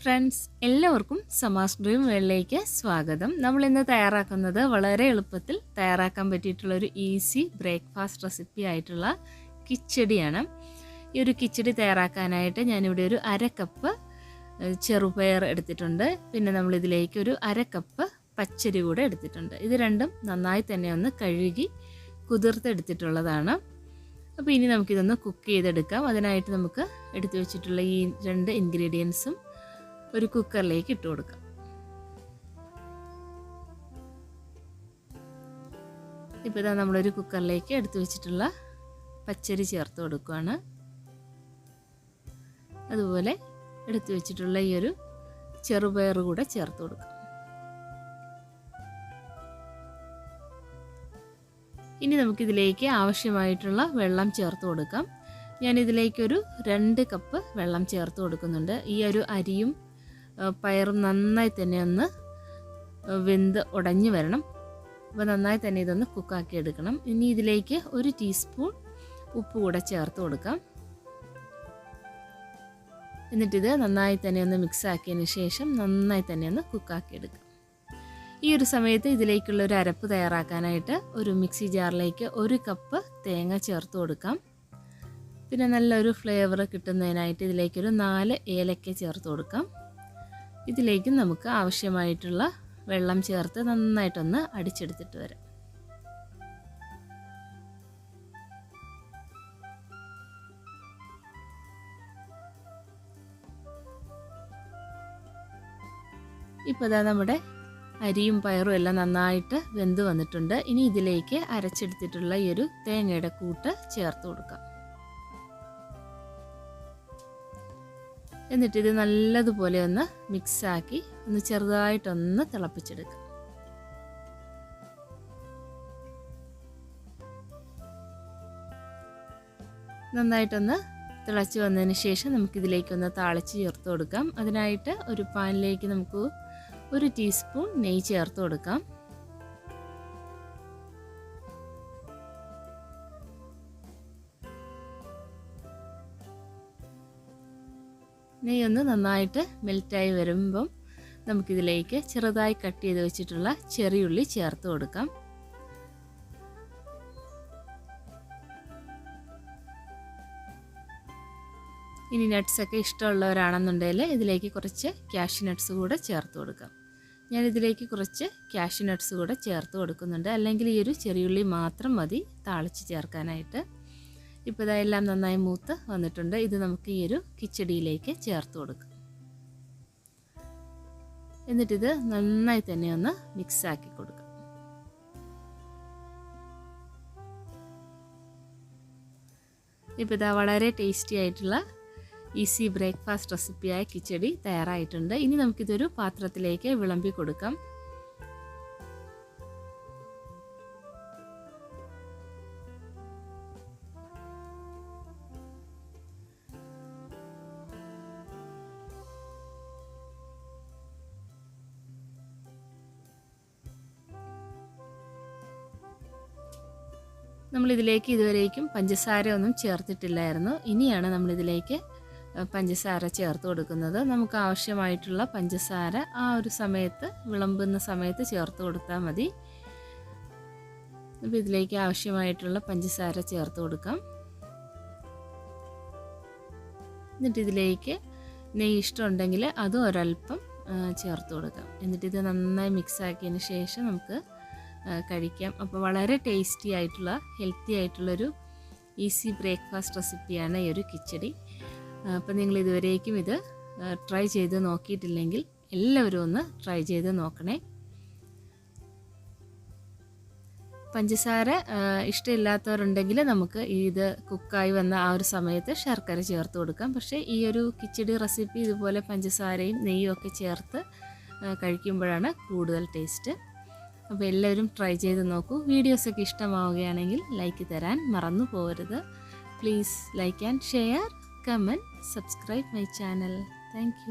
Friends എല്ലാവർക്കും സമാസ് dream വേളിലേക്ക് സ്വാഗതം. നമ്മൾ ഇന്ന് തയ്യാറാക്കുന്നത് വളരെ എളുപ്പത്തിൽ തയ്യാറാക്കാൻ പറ്റിയിട്ടുള്ള ഒരു ഈസി ബ്രേക്ക്ഫാസ്റ്റ് റെസിപ്പി ആയിട്ടുള്ള കിച്ചടിയാണ്. ഈ ഒരു കിച്ചടി തയ്യാറാക്കാനായിട്ട് ഞാനിവിടെ ഒരു അര കപ്പ് ചെറുപയർ എടുത്തിട്ടുണ്ട്. പിന്നെ നമ്മളിതിലേക്ക് ഒരു അര കപ്പ് പച്ചരി കൂടെ എടുത്തിട്ടുണ്ട്. ഇത് രണ്ടും നന്നായി തന്നെ ഒന്ന് കഴുകി കുതിർത്തെടുത്തിട്ടുള്ളതാണ്. അപ്പോൾ ഇനി നമുക്കിതൊന്ന് കുക്ക് ചെയ്തെടുക്കാം. അതിനായിട്ട് നമുക്ക് എടുത്തു വെച്ചിട്ടുള്ള ഈ രണ്ട് ഇൻഗ്രീഡിയൻസും ഒരു കുക്കറിലേക്ക് ഇട്ട് കൊടുക്കാം. ഇപ്പോൾ ഇതാ നമ്മളൊരു കുക്കറിലേക്ക് എടുത്തു വെച്ചിട്ടുള്ള പച്ചരി ചേർത്ത് കൊടുക്കുകയാണ് അതുപോലെ എടുത്തു വെച്ചിട്ടുള്ള ഈ ഒരു ചെറുപയർ കൂടെ ചേർത്ത് കൊടുക്കാം. ഇനി നമുക്കിതിലേക്ക് ആവശ്യമായിട്ടുള്ള വെള്ളം ചേർത്ത് കൊടുക്കാം. ഞാൻ ഇതിലേക്കൊരു രണ്ട് കപ്പ് വെള്ളം ചേർത്ത് കൊടുക്കുന്നുണ്ട്. ഈ ഒരു അരിയും പയറും നന്നായി തന്നെ ഒന്ന് വെന്ത് ഉടഞ്ഞു വരണം. അപ്പോൾ നന്നായി തന്നെ ഇതൊന്ന് കുക്കാക്കി എടുക്കണം. ഇനി ഇതിലേക്ക് ഒരു ടീസ്പൂൺ ഉപ്പ് കൂടെ ചേർത്ത് കൊടുക്കാം. എന്നിട്ടിത് നന്നായി തന്നെ ഒന്ന് മിക്സ് ആക്കിയതിന് ശേഷം നന്നായി തന്നെ ഒന്ന് കുക്കാക്കി എടുക്കാം. ഈ ഒരു സമയത്ത് ഇതിലേക്കുള്ള ഒരു അരപ്പ് തയ്യാറാക്കാനായിട്ട് ഒരു മിക്സി ജാറിലേക്ക് ഒരു കപ്പ് തേങ്ങ ചേർത്ത് കൊടുക്കാം. പിന്നെ നല്ലൊരു ഫ്ലേവർ കിട്ടുന്നതിനായിട്ട് ഇതിലേക്കൊരു നാല് ഏലക്ക ചേർത്ത് കൊടുക്കാം. ഇതിലേക്ക് നമുക്ക് ആവശ്യമായിട്ടുള്ള വെള്ളം ചേർത്ത് നന്നായിട്ടൊന്ന് അടിച്ചെടുത്തിട്ട് വരാം. ഇപ്പോൾ ഇതാ നമ്മുടെ അരിയും പയറും എല്ലാം നന്നായിട്ട് വെന്ത് വന്നിട്ടുണ്ട്. ഇനി ഇതിലേക്ക് അരച്ചെടുത്തിട്ടുള്ള ഈ ഒരു തേങ്ങയുടെ കൂട്ട് ചേർത്ത് കൊടുക്കാം. എന്നിട്ട് ഇത് നല്ലതുപോലെ ഒന്ന് മിക്സാക്കി ഒന്ന് ചെറുതായിട്ടൊന്ന് തിളപ്പിച്ചെടുക്കുക. നന്നായിട്ടൊന്ന് തിളച്ച് വന്നതിന് ശേഷം നമുക്കിതിലേക്കൊന്ന് താളിച്ച് ചേർത്ത് കൊടുക്കാം. അതിനായിട്ട് ഒരു പാനിലേക്ക് നമുക്ക് ഒരു ടീസ്പൂൺ നെയ്യ് ചേർത്ത് കൊടുക്കാം. നെയ്യ് ഒന്ന് നന്നായിട്ട് മെൽറ്റായി വരുമ്പം നമുക്കിതിലേക്ക് ചെറുതായി കട്ട് ചെയ്ത് വെച്ചിട്ടുള്ള ചെറിയുള്ളി ചേർത്ത് കൊടുക്കാം. ഇനി നട്ട്സൊക്കെ ഇഷ്ടമുള്ളവരാണെന്നുണ്ടെങ്കിൽ ഇതിലേക്ക് കുറച്ച് ക്യാഷ് നട്ട്സ് കൂടെ ചേർത്ത് കൊടുക്കാം. ഞാൻ ഇതിലേക്ക് കുറച്ച് ക്യാഷ് നട്ട്സ് കൂടെ ചേർത്ത് കൊടുക്കുന്നുണ്ട്. അല്ലെങ്കിൽ ഈ ഒരു ചെറിയുള്ളി മാത്രം മതി താളിച്ച് ചേർക്കാനായിട്ട്. ഇപ്പോൾ ഇതെല്ലാം നന്നായി മൂത്ത് വന്നിട്ടുണ്ട്. ഇത് നമുക്ക് ഈ ഒരു കിച്ചടിയിലേക്ക് ചേർത്ത് കൊടുക്കാം. എന്നിട്ടിത് നന്നായി തന്നെ ഒന്ന് മിക്സാക്കി കൊടുക്കാം. ഇപ്പോൾ ഇതാ വളരെ ടേസ്റ്റി ആയിട്ടുള്ള ഈസി ബ്രേക്ക്ഫാസ്റ്റ് റെസിപ്പിയായ കിച്ചടി തയ്യാറായിട്ടുണ്ട്. ഇനി നമുക്കിതൊരു പാത്രത്തിലേക്ക് വിളമ്പി കൊടുക്കാം. നമ്മളിതിലേക്ക് ഇതുവരേക്കും പഞ്ചസാര ഒന്നും ചേർത്തിട്ടില്ലായിരുന്നു. ഇനിയാണ് നമ്മളിതിലേക്ക് പഞ്ചസാര ചേർത്ത് കൊടുക്കുന്നത്. നമുക്ക് ആവശ്യമായിട്ടുള്ള പഞ്ചസാര ആ ഒരു സമയത്ത് വിളമ്പുന്ന സമയത്ത് ചേർത്ത് കൊടുത്താൽ മതി. അപ്പോൾ ഇതിലേക്ക് ആവശ്യമായിട്ടുള്ള പഞ്ചസാര ചേർത്ത് കൊടുക്കാം. എന്നിട്ട് ഇതിലേക്ക് നെയ്യ് ഇഷ്ടമുണ്ടെങ്കിൽ അതും ഒരൽപ്പം ചേർത്ത് കൊടുക്കാം. എന്നിട്ട് ഇത് നന്നായി മിക്സ് ആക്കിയതിന് ശേഷം നമുക്ക് കഴിക്കാം. അപ്പോൾ വളരെ ടേസ്റ്റി ആയിട്ടുള്ള ഹെൽത്തി ആയിട്ടുള്ളൊരു ഈസി ബ്രേക്ക്ഫാസ്റ്റ് റെസിപ്പിയാണ് ഈ ഒരു കിച്ചടി. അപ്പോൾ നിങ്ങൾ ഇതുവരേക്കും ഇത് ട്രൈ ചെയ്ത് നോക്കിയിട്ടില്ലെങ്കിൽ എല്ലാവരും ഒന്ന് ട്രൈ ചെയ്ത് നോക്കണേ. പഞ്ചസാര ഇഷ്ടമില്ലാത്തവരുണ്ടെങ്കിൽ നമുക്ക് ഇത് കുക്കായി വന്ന ആ ഒരു സമയത്ത് ശർക്കര ചേർത്ത് കൊടുക്കാം. പക്ഷേ ഈ ഒരു കിച്ചടി റെസിപ്പി ഇതുപോലെ പഞ്ചസാരയും നെയ്യും ഒക്കെ ചേർത്ത് കഴിക്കുമ്പോഴാണ് കൂടുതൽ ടേസ്റ്റ് അപ്പോൾ എല്ലാവരും ട്രൈ ചെയ്ത് നോക്കൂ. വീഡിയോസൊക്കെ ഇഷ്ടമാവുകയാണെങ്കിൽ ലൈക്ക് തരാൻ മറന്നു പോകരുത്. Please like and share comment subscribe my channel thank